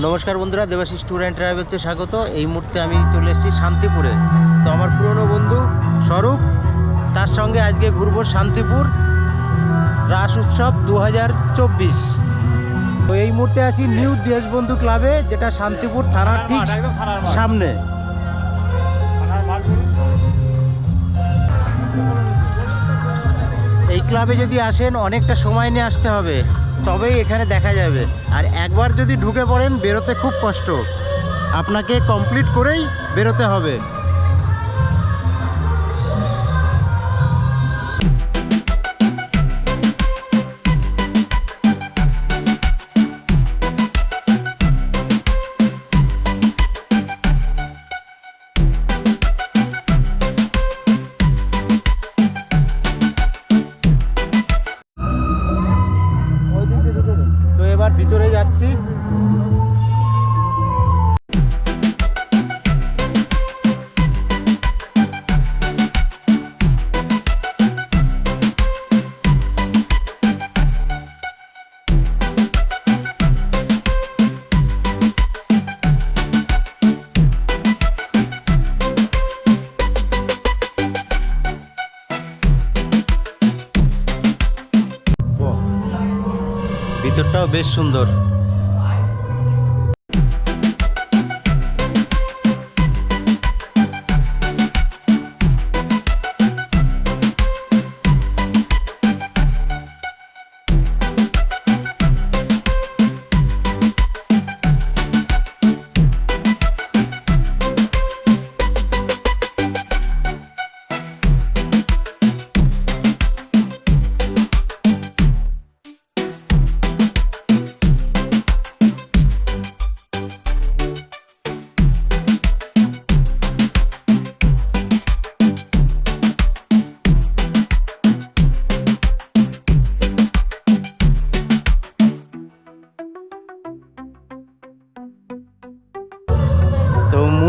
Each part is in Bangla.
নমস্কার বন্ধুরা দেবাশিস ট্যুর অ্যান্ড ট্রাভেলসে স্বাগত। এই মুহূর্তে আমি চলে এসেছি শান্তিপুরে। তো আমার পুরনো বন্ধু স্বরূপ তার সঙ্গে আজকে ঘুরবো শান্তিপুর রাস উৎসব দু হাজার চব্বিশ। তো এই মুহূর্তে আছি নিউ দেশবন্ধু ক্লাবে যেটা শান্তিপুর থানার ঠিক। সামনে। এই ক্লাবে যদি আসেন অনেকটা সময় নিয়ে আসতে হবে। তবেই এখানে দেখা যাবে। আর একবার যদি ঢুকে পড়েন, বেরোতে খুব কষ্ট। আপনাকে কমপ্লিট করেই বেরোতে হবে। ভিতরটাও বেশ সুন্দর।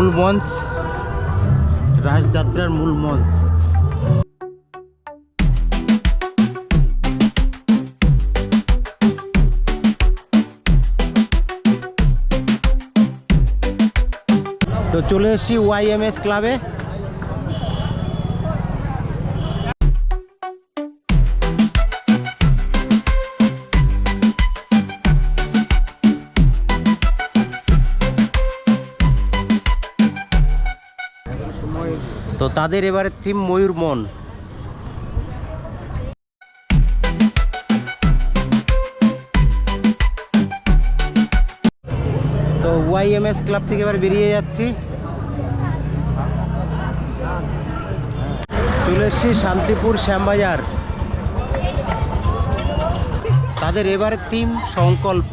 মূল মঞ্চ রাসযাত্রার মূল মঞ্চ। তো চলে এসেছি ওয়াইএমএস ক্লাবে তো তাদের এবারে থিম ময়ূর মন। তো ওয়াইএমএস ক্লাব থেকে এবার বেরিয়ে যাচ্ছি। চলে এসছি শান্তিপুর শ্যামবাজার। তাদের এবারের থিম সংকল্প।